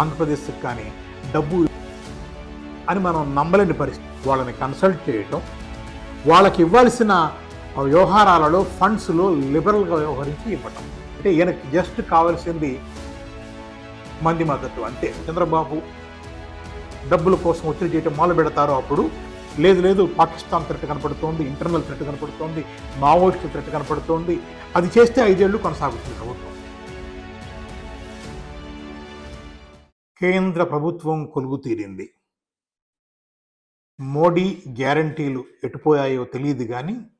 ఆంధ్రప్రదేశ్కి కానీ డబ్బు అని మనం నమ్మలేని పరిస్థితి. వాళ్ళని కన్సల్ట్ చేయటం వాళ్ళకి ఇవ్వాల్సిన వ్యవహారాలలో ఫండ్స్లో లిబరల్గా వ్యవహరించి ఇవ్వటం. అంటే ఈయనకి జస్ట్ కావాల్సింది మంది మద్దతు అంతే. చంద్రబాబు డబ్బుల కోసం ఒత్తిడి చేయటం మొదలు పెడతారు అప్పుడు లేదు లేదు పాకిస్తాన్ థ్రెట్ కనపడుతోంది ఇంటర్నల్ థ్రెట్ కనపడుతోంది మావోయిస్ట్ థ్రెట్ కనపడుతోంది అది చేస్తే ఐదేళ్ళు కొనసాగుతుంది ప్రభుత్వం. కేంద్ర ప్రభుత్వం కొలుగు తీరింది. మోడీ గ్యారంటీలు ఎటుపోయాయో తెలియదు కానీ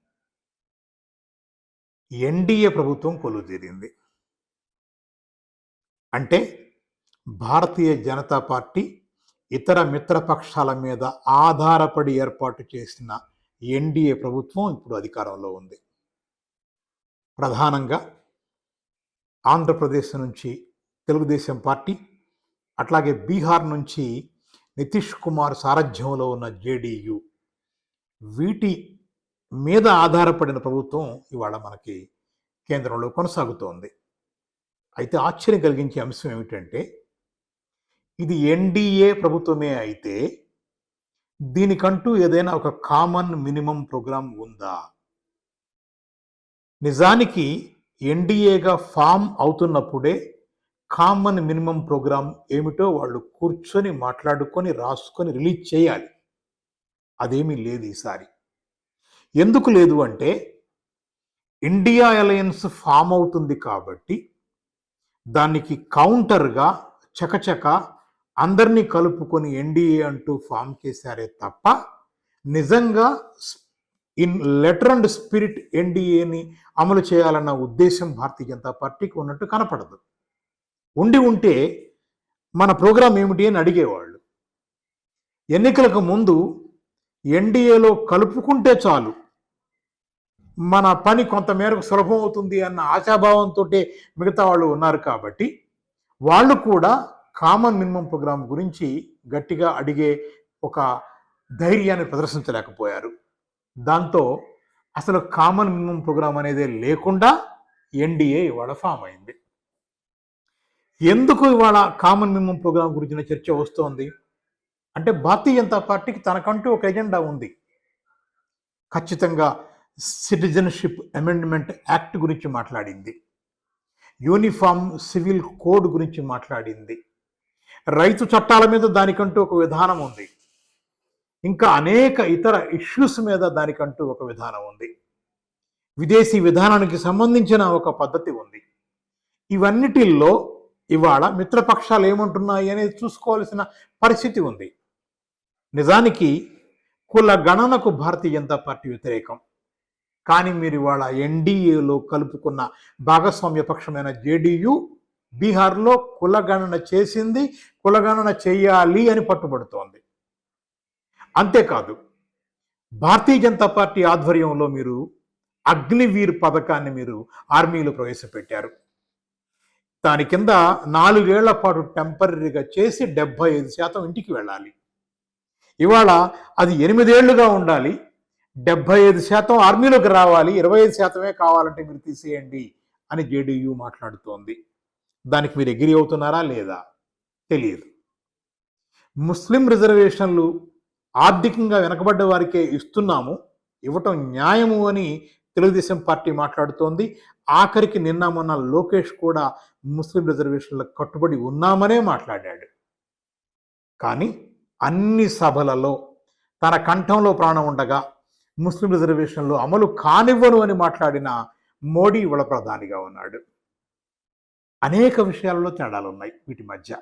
ఎన్డీఏ ప్రభుత్వం కొలువు తీరింది. అంటే భారతీయ జనతా పార్టీ ఇతర మిత్రపక్షాల మీద ఆధారపడి ఏర్పాటు చేసిన ఎన్డీఏ ప్రభుత్వం ఇప్పుడు అధికారంలో ఉంది. ప్రధానంగా ఆంధ్రప్రదేశ్ నుంచి తెలుగుదేశం పార్టీ అట్లాగే బీహార్ నుంచి నితీష్ కుమార్ సారథ్యంలో ఉన్న జేడీయూ వీటి మీద ఆధారపడిన ప్రభుత్వం ఇవాళ మనకి కేంద్రంలో కొనసాగుతోంది. అయితే ఆశ్చర్యం కలిగించే అంశం ఏమిటంటే ఇది ఎన్డీఏ ప్రభుత్వమే అయితే దీనికంటూ ఏదైనా ఒక కామన్ మినిమం ప్రోగ్రాం ఉందా? నిజానికి ఎన్డీఏగా ఫామ్ అవుతున్నప్పుడే కామన్ మినిమం ప్రోగ్రామ్ ఏమిటో వాళ్ళు కూర్చొని మాట్లాడుకొని రాసుకొని రిలీజ్ చేయాలి. అదేమీ లేదు ఈసారి. ఎందుకు లేదు అంటే ఇండియా అలయన్స్ ఫామ్ అవుతుంది కాబట్టి దానికి కౌంటర్గా చకచక అందరినీ కలుపుకొని ఎన్డీఏ అంటూ ఫామ్ చేశారే తప్ప నిజంగా ఇన్ లెటర్ అండ్ స్పిరిట్ ఎన్డీఏని అమలు చేయాలన్న ఉద్దేశం భారతీయ జనతా పార్టీకి ఉన్నట్టు కనపడదు. ఉండి ఉంటే మన ప్రోగ్రాం ఏమిటి అని అడిగేవాళ్ళు. ఎన్నికలకు ముందు ఎన్డీఏలో కలుపుకుంటే చాలు. మన పని కొంతమేరకు సులభం అవుతుంది అన్న ఆశాభావంతో మిగతా వాళ్ళు ఉన్నారు కాబట్టి వాళ్ళు కూడా కామన్ మినిమం ప్రోగ్రాం గురించి గట్టిగా అడిగే ఒక ధైర్యాన్ని ప్రదర్శించలేకపోయారు. దాంతో అసలు కామన్ మినిమం ప్రోగ్రాం అనేది లేకుండా ఎన్డీఏ ఇవాళ ఫామ్ అయింది. ఎందుకు ఇవాళ కామన్ మినిమం ప్రోగ్రాం గురించిన చర్చ వస్తోంది? అంటే భారతీయ జనతా పార్టీకి తనకంటూ ఒక ఎజెండా ఉంది. ఖచ్చితంగా సిటిజన్షిప్ అమెండ్మెంట్ యాక్ట్ గురించి మాట్లాడింది. యూనిఫామ్ సివిల్ కోడ్ గురించి మాట్లాడింది. రైతు చట్టాల మీద దానికంటూ ఒక విధానం ఉంది. ఇంకా అనేక ఇతర ఇష్యూస్ మీద దానికంటూ ఒక విధానం ఉంది. విదేశీ విధానానికి సంబంధించిన ఒక పద్ధతి ఉంది. ఇవన్నిటిల్లో ఇవాళ మిత్రపక్షాలు ఏమంటున్నాయి అనేది చూసుకోవాల్సిన పరిస్థితి ఉంది. నిజానికి కుల గణనకు భారతీయ జనతా పార్టీ వ్యతిరేకం. కానీ మీరు ఇవాళ ఎన్డీఏలో కలుపుకున్న భాగస్వామ్య పక్షమైన జేడీయూ బీహార్లో కులగణన చేసింది కులగణన చేయాలి అని పట్టుబడుతోంది. అంతేకాదు భారతీయ జనతా పార్టీ ఆధ్వర్యంలో మీరు అగ్నివీర్ పథకాన్ని మీరు ఆర్మీలో ప్రవేశపెట్టారు. దాని కింద నాలుగేళ్ళ పాటు టెంపరీగా చేసి డెబ్బై ఐదు శాతం ఇంటికి వెళ్ళాలి. ఇవాళ అది ఎనిమిదేళ్ళుగా ఉండాలి. డెబ్బై ఐదు శాతం ఆర్మీలోకి రావాలి. ఇరవై ఐదు శాతమే కావాలంటే మీరు తీసేయండి అని జేడీయూ మాట్లాడుతోంది. దానికి మీరు ఎగిరి అవుతున్నారా లేదా? తెలియదు. ముస్లిం రిజర్వేషన్లు ఆర్థికంగా వెనకబడ్డ వారికే ఇస్తున్నాము. ఇవ్వటం న్యాయము అని తెలుగుదేశం పార్టీ మాట్లాడుతోంది. ఆఖరికి నిన్న మొన్న లోకేష్ కూడా ముస్లిం రిజర్వేషన్లకు కట్టుబడి ఉన్నామనే మాట్లాడాడు. కానీ అన్ని సభలలో తన కంఠంలో ప్రాణం ఉండగా ముస్లిం రిజర్వేషన్లు అమలు కానివ్వను అని మాట్లాడిన మోడీ ఇవాళ ప్రధానిగా ఉన్నాడు. అనేక విషయాలలో తేడాలు ఉన్నాయి వీటి మధ్య.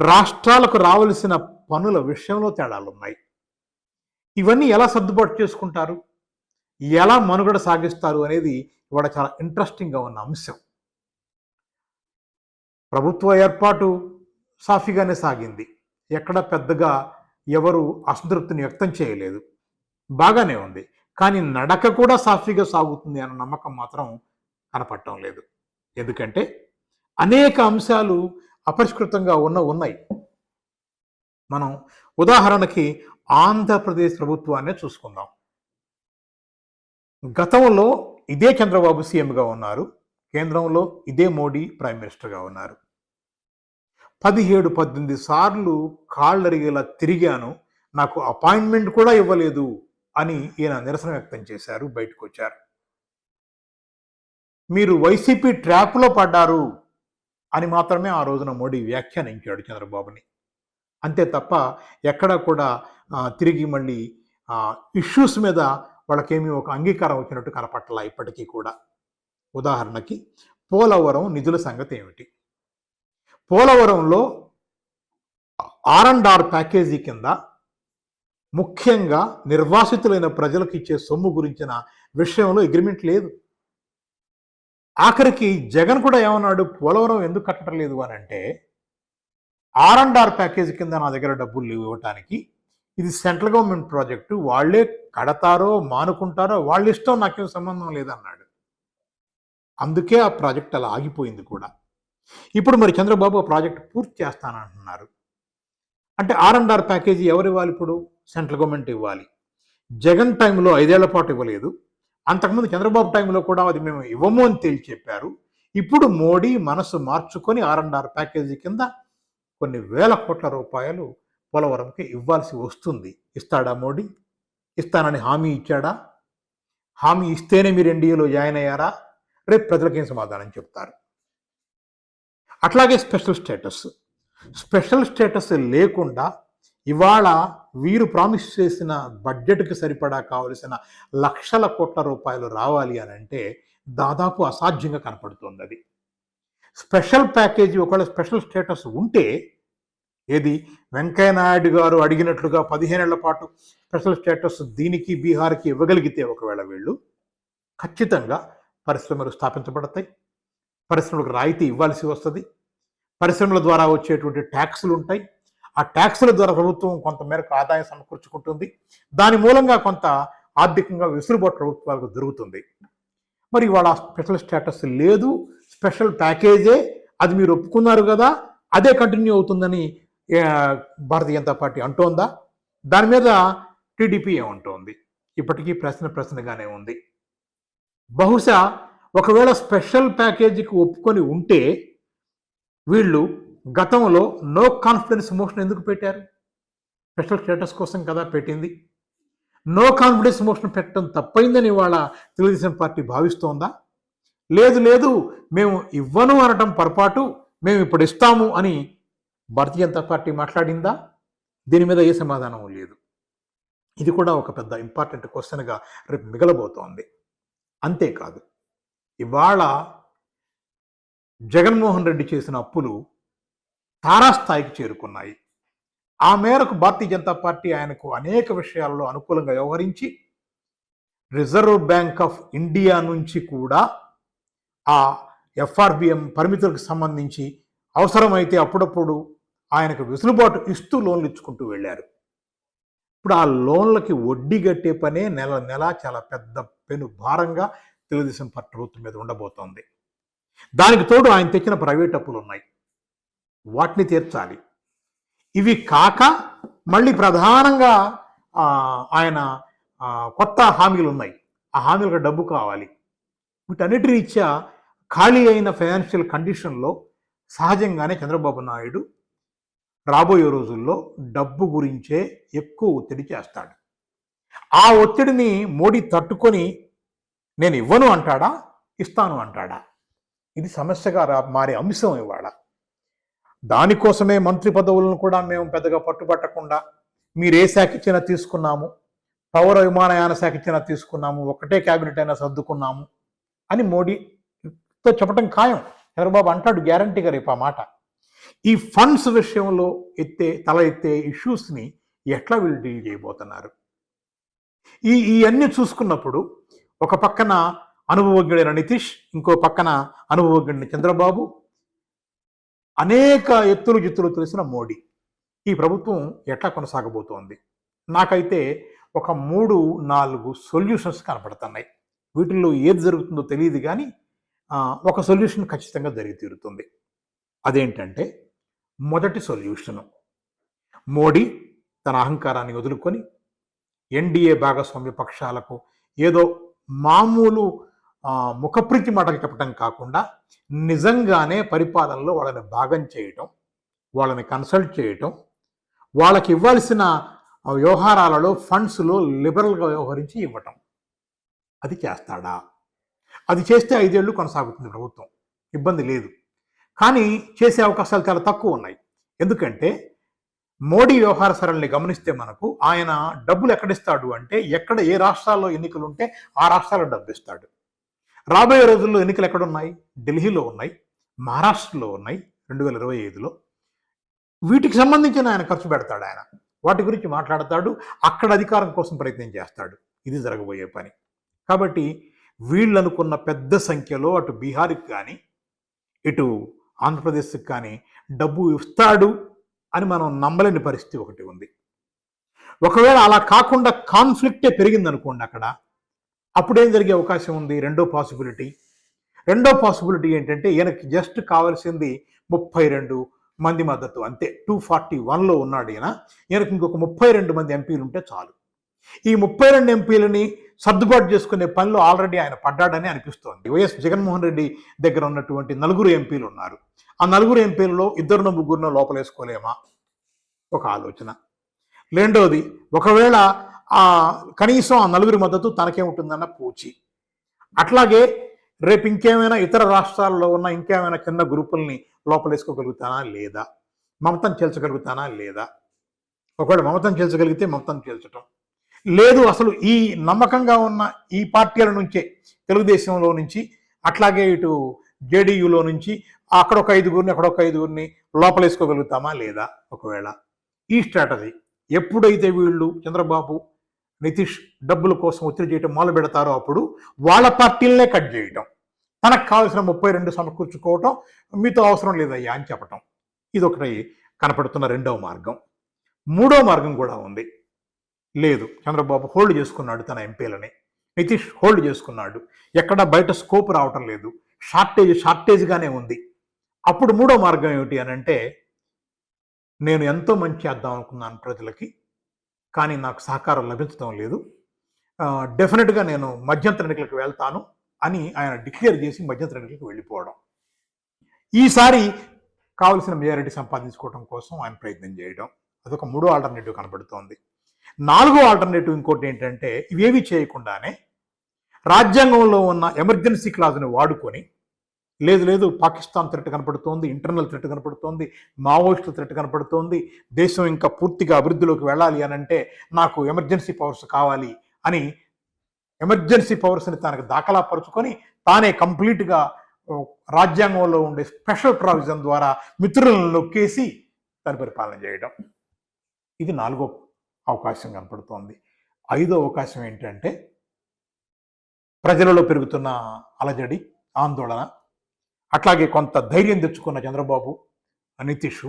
రాష్ట్రాలకు రావలసిన పనుల విషయంలో తేడాలు ఉన్నాయి. ఇవన్నీ ఎలా సర్దుబాటు చేసుకుంటారు? ఎలా మనుగడ సాగిస్తారు అనేది ఇవాళ చాలా ఇంట్రెస్టింగ్గా ఉన్న అంశం. ప్రభుత్వ ఏర్పాటు సాఫీగానే సాగింది. ఎక్కడ పెద్దగా ఎవరు అసంతృప్తిని వ్యక్తం చేయలేదు. బాగానే ఉంది. కానీ నడక కూడా సాఫీగా సాగుతుంది అన్న నమ్మకం మాత్రం కనపడటం లేదు. ఎందుకంటే అనేక అంశాలు అపరిష్కృతంగా ఉన్న ఉన్నాయి. మనం ఉదాహరణకి ఆంధ్రప్రదేశ్ ప్రభుత్వాన్నే చూసుకుందాం. గతంలో ఇదే చంద్రబాబు సీఎంగా ఉన్నారు. కేంద్రంలో ఇదే మోడీ ప్రైమ్ మినిస్టర్గా ఉన్నారు. పదిహేడు పద్దెనిమిది సార్లు కాళ్ళరిగేలా తిరిగాను. నాకు అపాయింట్మెంట్ కూడా ఇవ్వలేదు అని ఈయన నిరసన వ్యక్తం చేశారు బయటకు వచ్చారు మీరు వైసీపీ ట్రాప్లో పడ్డారు అని మాత్రమే ఆ రోజున మోడీ వ్యాఖ్యానించాడు చంద్రబాబుని. అంతే తప్ప ఎక్కడ కూడా తిరిగి మళ్ళీ ఇష్యూస్ మీద వాళ్ళకేమీ ఒక అంగీకారం వచ్చినట్టు కనపట్ల ఇప్పటికీ కూడా. ఉదాహరణకి పోలవరం నిధుల సంగతి ఏమిటి? పోలవరంలో ఆర్ అండ్ ఆర్ ప్యాకేజీ కింద ముఖ్యంగా నిర్వాసితులైన ప్రజలకు ఇచ్చే సొమ్ము గురించిన విషయంలో అగ్రిమెంట్ లేదు. ఆఖరికి జగన్ కూడా ఏమన్నాడు? పోలవరం ఎందుకు కట్టలేదు అని అంటే ఆర్ అండ్ ఆర్ ప్యాకేజ్ కింద నా దగ్గర డబ్బులు లేవు ఇవ్వటానికి. ఇది సెంట్రల్ గవర్నమెంట్ ప్రాజెక్టు. వాళ్ళే కడతారో మానుకుంటారో వాళ్ళ ఇష్టం నాకేం సంబంధం లేదన్నాడు. అందుకే ఆ ప్రాజెక్ట్ అలా ఆగిపోయింది కూడా. ఇప్పుడు మరి చంద్రబాబు ప్రాజెక్ట్ పూర్తి చేస్తానంటున్నారు. అంటే ఆర్ అండ్ ఆర్ ప్యాకేజీ ఎవరు ఇవ్వాలి ఇప్పుడు? సెంట్రల్ గవర్నమెంట్ ఇవ్వాలి. జగన్ టైంలో ఐదేళ్ళ పాటు ఇవ్వలేదు. అంతకుముందు చంద్రబాబు టైంలో కూడా అది మేము ఇవ్వము అని తేల్చి చెప్పారు. ఇప్పుడు మోడీ మనసు మార్చుకొని ఆర్ అండ్ ఆర్ ప్యాకేజీ కింద కొన్ని వేల కోట్ల రూపాయలు పోలవరంకి ఇవ్వాల్సి వస్తుంది. ఇస్తాడా మోడీ? ఇస్తానని హామీ ఇచ్చాడా? హామీ ఇస్తేనే మీరు ఎన్డీఏలో జాయిన్ అయ్యారా? రేపు ప్రజలకేం సమాధానం చెప్తారు? అట్లాగే స్పెషల్ స్టేటస్. స్పెషల్ స్టేటస్ లేకుండా ఇవాళ వీరు ప్రామిస్ చేసిన బడ్జెట్కి సరిపడా కావలసిన లక్షల కోట్ల రూపాయలు రావాలి అని అంటే దాదాపు అసాధ్యంగా కనపడుతుంది అది. స్పెషల్ ప్యాకేజీ ఒకవేళ స్పెషల్ స్టేటస్ ఉంటే ఏది? వెంకయ్యనాయుడు గారు అడిగినట్లుగా పదిహేనేళ్ళ పాటు స్పెషల్ స్టేటస్ దీనికి బీహార్కి ఇవ్వగలిగితే ఒకవేళ వీళ్ళు ఖచ్చితంగా పరిశ్రమలు స్థాపించబడతాయి. పరిశ్రమలకు రాయితీ ఇవ్వాల్సి వస్తుంది. పరిశ్రమల ద్వారా వచ్చేటువంటి ట్యాక్సులు ఉంటాయి. ఆ ట్యాక్సుల ద్వారా ప్రభుత్వం కొంత మేరకు ఆదాయం సమకూర్చుకుంటుంది. దాని మూలంగా కొంత ఆర్థికంగా వెసులుబాటు ప్రభుత్వాలకు దొరుకుతుంది. మరి ఇవాళ స్పెషల్ స్టేటస్ లేదు. స్పెషల్ ప్యాకేజే. అది మీరు ఒప్పుకున్నారు కదా. అదే కంటిన్యూ అవుతుందని భారతీయ జనతా పార్టీ అంటోందా? దాని మీద టీడీపీ ఏమంటోంది? ఇప్పటికీ ప్రశ్న ప్రశ్నగానే ఉంది. బహుశా ఒకవేళ స్పెషల్ ప్యాకేజీకి ఒప్పుకొని ఉంటే వీళ్ళు గతంలో నో కాన్ఫిడెన్స్ మోషన్ ఎందుకు పెట్టారు? స్పెషల్ స్టేటస్ కోసం కదా పెట్టింది. నో కాన్ఫిడెన్స్ మోషన్ పెట్టడం తప్పైందని ఇవాళ తెలుగుదేశం పార్టీ భావిస్తోందా? లేదు లేదు మేము ఇవ్వను అనటం పొరపాటు మేము ఇప్పుడు ఇస్తాము అని భారతీయ జనతా పార్టీ మాట్లాడిందా? దీని మీద ఏ సమాధానం లేదు. ఇది కూడా ఒక పెద్ద ఇంపార్టెంట్ క్వశ్చన్గా రేపు మిగలబోతోంది. అంతేకాదు ఇవాళ జగన్మోహన్ రెడ్డి చేసిన అప్పులు తారాస్థాయికి చేరుకున్నాయి. ఆ మేరకు భారతీయ జనతా పార్టీ ఆయనకు అనేక విషయాల్లో అనుకూలంగా వ్యవహరించి రిజర్వ్ బ్యాంక్ ఆఫ్ ఇండియా నుంచి కూడా ఆ ఎఫ్ఆర్బిఎం పరిమితులకు సంబంధించి అవసరమైతే అప్పుడప్పుడు ఆయనకు వెసులుబాటు ఇస్తూ లోన్లు ఇచ్చుకుంటూ వెళ్ళారు. ఇప్పుడు ఆ లోన్లకి వడ్డీ కట్టే పనే నెల నెల చాలా పెద్ద పెను భారంగా తెలుగుదేశం పార్టీ ప్రభుత్వం మీద ఉండబోతోంది. దానికి తోడు ఆయన తెచ్చిన ప్రైవేట్ అప్పులు ఉన్నాయి. వాటిని తీర్చాలి. ఇవి కాక మళ్ళీ ప్రధానంగా ఆయన కొత్త హామీలు ఉన్నాయి. ఆ హామీలకు డబ్బు కావాలి. వీటన్నిటి రీత్యా ఖాళీ అయిన ఫైనాన్షియల్ కండిషన్లో సహజంగానే చంద్రబాబు నాయుడు రాబోయే రోజుల్లో డబ్బు గురించే ఎక్కువ ఒత్తిడి చేస్తాడు. ఆ ఒత్తిడిని మోడీ తట్టుకొని నేను ఇవ్వను అంటాడా? ఇస్తాను అంటాడా? ఇది సమస్యగా రా మారే అంశం ఇవాళ. దానికోసమే మంత్రి పదవులను కూడా మేము పెద్దగా పట్టుబట్టకుండా మీరు ఏ శాఖ ఇచ్చినా తీసుకున్నాము. పౌర విమానయాన శాఖ ఇచ్చినా తీసుకున్నాము. ఒకటే క్యాబినెట్ అయినా సర్దుకున్నాము అని మోడీతో చెప్పడం ఖాయం. చంద్రబాబు అంటాడు గ్యారంటీగా రేపు ఆ మాట. ఈ ఫండ్స్ విషయంలో ఎత్తే తల ఎత్తే ఇష్యూస్ని ఎట్లా వీళ్ళు డీల్ చేయబోతున్నారు? ఈ ఇవన్నీ చూసుకున్నప్పుడు ఒక పక్కన అనుభవజ్ఞుడైన నితీష్ ఇంకో పక్కన అనుభవజ్ఞుడిని చంద్రబాబు. అనేక ఎత్తులు జిత్తులు తెలిసిన మోడీ. ఈ ప్రభుత్వం ఎట్లా కొనసాగబోతోంది? నాకైతే ఒక మూడు నాలుగు సొల్యూషన్స్ కనపడుతున్నాయి. వీటిల్లో ఏది జరుగుతుందో తెలియదు కానీ ఒక సొల్యూషన్ ఖచ్చితంగా జరిగి తీరుతుంది అదేంటంటే మొదటి సొల్యూషను. మోడీ తన అహంకారాన్ని వదులుకొని ఎన్డీఏ భాగస్వామ్య పక్షాలకు ఏదో మామూలు ముఖప్రీతి మాటలు చెప్పడం కాకుండా నిజంగానే పరిపాలనలో వాళ్ళని భాగం చేయటం వాళ్ళని కన్సల్ట్ చేయటం వాళ్ళకి ఇవ్వాల్సిన వ్యవహారాలలో ఫండ్స్లో లిబరల్గా వ్యవహరించి ఇవ్వటం. అది చేస్తాడా? అది చేస్తే ఐదేళ్ళు కొనసాగుతుంది ప్రభుత్వం. ఇబ్బంది లేదు. కానీ చేసే అవకాశాలు చాలా తక్కువ ఉన్నాయి. ఎందుకంటే మోడీ వ్యవహార సరళిని గమనిస్తే మనకు ఆయన డబ్బులు ఎక్కడిస్తాడు అంటే ఎక్కడ ఏ రాష్ట్రాల్లో ఎన్నికలు ఉంటే ఆ రాష్ట్రాల్లో డబ్బు ఇస్తాడు రాబోయే రోజుల్లో ఎన్నికలు ఎక్కడున్నాయి? ఢిల్లీలో ఉన్నాయి మహారాష్ట్రలో ఉన్నాయి రెండు వేల ఇరవై ఐదులో. వీటికి సంబంధించిన ఆయన ఖర్చు పెడతాడు ఆయన. వాటి గురించి మాట్లాడతాడు అక్కడ అధికారం కోసం ప్రయత్నం చేస్తాడు. ఇది జరగబోయే పని. కాబట్టి వీళ్ళు అనుకున్న పెద్ద సంఖ్యలో అటు బీహార్కి కానీ ఇటు ఆంధ్రప్రదేశ్కి కానీ డబ్బు ఇస్తాడు. అని మనం నమ్మలేని పరిస్థితి ఒకటి ఉంది. ఒకవేళ అలా కాకుండా కాన్ఫ్లిక్టే పెరిగింది అనుకోండి అక్కడ అప్పుడేం జరిగే అవకాశం ఉంది? రెండో పాసిబిలిటీ. రెండో పాసిబిలిటీ ఏంటంటే ఈయనకి జస్ట్ కావాల్సింది ముప్పై రెండు మంది మద్దతు అంతే. టూ ఫార్టీ వన్లో ఉన్నాడు ఈయన. ఈయనకి ఇంకొక ముప్పై రెండు మంది ఎంపీలు ఉంటే చాలు. ఈ ముప్పై రెండు ఎంపీలని సర్దుబాటు చేసుకునే పనిలో ఆల్రెడీ ఆయన పడ్డాడని అనిపిస్తోంది. వైఎస్ జగన్మోహన్ రెడ్డి దగ్గర ఉన్నటువంటి నలుగురు ఎంపీలు ఉన్నారు. ఆ నలుగురు ఎంపీలలో ఇద్దరునో ముగ్గురునో లోపలేసుకోలేమా? ఒక ఆలోచన. రెండోది ఒకవేళ ఆ కనీసం ఆ నలుగురి మద్దతు తనకే ఉంటుందన్న పూచి. అట్లాగే రేపు ఇంకేమైనా ఇతర రాష్ట్రాల్లో ఉన్న ఇంకేమైనా చిన్న గ్రూపుల్ని లోపలేసుకోగలుగుతానా లేదా? మమతను చేల్చగలుగుతానా లేదా? ఒకవేళ మమతను చేల్చగలిగితే మమతను చేల్చటం. లేదు అసలు ఈ నమ్మకంగా ఉన్న ఈ పార్టీల నుంచే తెలుగుదేశంలో నుంచి అట్లాగే ఇటు జేడీయూలో నుంచి అక్కడ ఒక ఐదుగురిని అక్కడ ఒక ఐదుగురిని లోపలేసుకోగలుగుతామా లేదా? ఒకవేళ ఈ స్ట్రాటజీ ఎప్పుడైతే వీళ్ళు చంద్రబాబు నితీష్ డబ్బుల కోసం ఒత్తిడి చేయటం మొదలు పెడతారో అప్పుడు వాళ్ళ పార్టీలనే కట్ చేయటం. తనకు కావాల్సిన ముప్పై రెండు సమకూర్చుకోవటం మీతో అవసరం లేదయ్యా అని చెప్పటం. ఇది ఒకటి కనపడుతున్న రెండవ మార్గం. మూడో మార్గం కూడా ఉంది. లేదు చంద్రబాబు హోల్డ్ చేసుకున్నాడు తన ఎంపీలని. నితీష్ హోల్డ్ చేసుకున్నాడు. ఎక్కడ బయట స్కోప్ రావటం లేదు. షార్టేజ్ షార్టేజ్గానే ఉంది. అప్పుడు మూడో మార్గం ఏమిటి అని అంటే నేను ఎంతో మంచి చేద్దాం అనుకున్నాను ప్రజలకి కానీ నాకు సహకారం లభించడం లేదు. డెఫినెట్గా నేను మధ్యంతర ఎన్నికలకు వెళ్తాను అని ఆయన డిక్లేర్ చేసి మధ్యంతర ఎన్నికలకు వెళ్ళిపోవడం. ఈసారి కావలసిన మెజారిటీ సంపాదించుకోవడం కోసం ఆయన ప్రయత్నం చేయడం. అదొక మూడో ఆల్టర్నేటివ్ కనబడుతోంది. నాలుగో ఆల్టర్నేటివ్ ఇంకోటి ఏంటంటే ఇవేవి చేయకుండానే రాజ్యాంగంలో ఉన్న ఎమర్జెన్సీ క్లాజ్ని వాడుకొని లేదు లేదు పాకిస్తాన్ థ్రెట్ కనపడుతోంది ఇంటర్నల్ థ్రెట్ కనపడుతోంది మావోయిస్టుల థ్రెట్ కనపడుతోంది దేశం ఇంకా పూర్తిగా అభివృద్ధిలోకి వెళ్ళాలి అని అంటే నాకు ఎమర్జెన్సీ పవర్స్ కావాలి అని ఎమర్జెన్సీ పవర్స్ని తనకు దాఖలా పరుచుకొని తానే కంప్లీట్గా రాజ్యాంగంలో ఉండే స్పెషల్ ప్రావిజన్ ద్వారా మిత్రులను నొక్కేసి తన పరిపాలన చేయడం. ఇది నాలుగో అవకాశం కనపడుతోంది. ఐదో అవకాశం ఏంటంటే ప్రజలలో పెరుగుతున్న అలజడి ఆందోళన అట్లాగే కొంత ధైర్యం తెచ్చుకున్న చంద్రబాబు నితీష్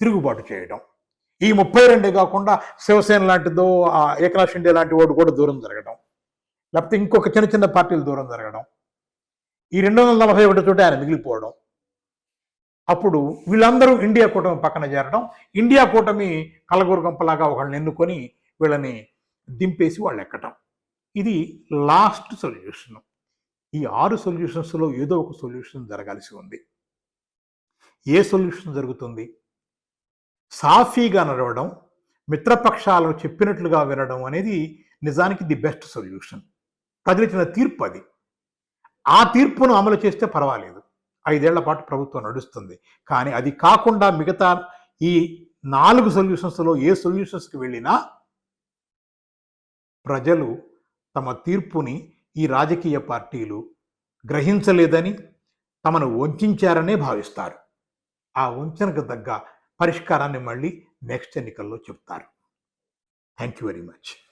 తిరుగుబాటు చేయడం. ఈ ముప్పై రెండే కాకుండా శివసేన లాంటిదో ఏకనాథ్ షిండే లాంటి వాడు కూడా దూరం జరగడం. లేకపోతే ఇంకొక చిన్న చిన్న పార్టీలు దూరం జరగడం. ఈ రెండు వందల నలభై ఒకటి చోట ఆయన మిగిలిపోవడం. అప్పుడు వీళ్ళందరూ ఇండియా కూటమి పక్కన చేరడం. ఇండియా కూటమి కలగూరు గంపలాగా ఒకళ్ళని ఎన్నుకొని వీళ్ళని దింపేసి వాళ్ళు ఎక్కటం ఇది లాస్ట్ సొల్యూషన్. ఈ ఆరు సొల్యూషన్స్లో ఏదో ఒక సొల్యూషన్ జరగాల్సి ఉంది. ఏ సొల్యూషన్ జరుగుతుంది? సాఫీగా నడవడం మిత్రపక్షాలను చెప్పినట్లుగా వినడం అనేది నిజానికి ది బెస్ట్ సొల్యూషన్. ప్రజలిచ్చిన తీర్పు అది. ఆ తీర్పును అమలు చేస్తే పర్వాలేదు. ఐదేళ్ళ పాటు ప్రభుత్వం నడుస్తుంది. కానీ అది కాకుండా మిగతా ఈ నాలుగు సొల్యూషన్స్లో ఏ సొల్యూషన్స్కి వెళ్ళినా ప్రజలు తమ తీర్పుని ఈ రాజకీయ పార్టీలు గ్రహించలేదని తమను వంచారనే భావిస్తారు. ఆ వంచనకు తగ్గ పరిష్కారాన్ని మళ్ళీ నెక్స్ట్ ఎన్నికల్లో చెప్తారు. Thank you very much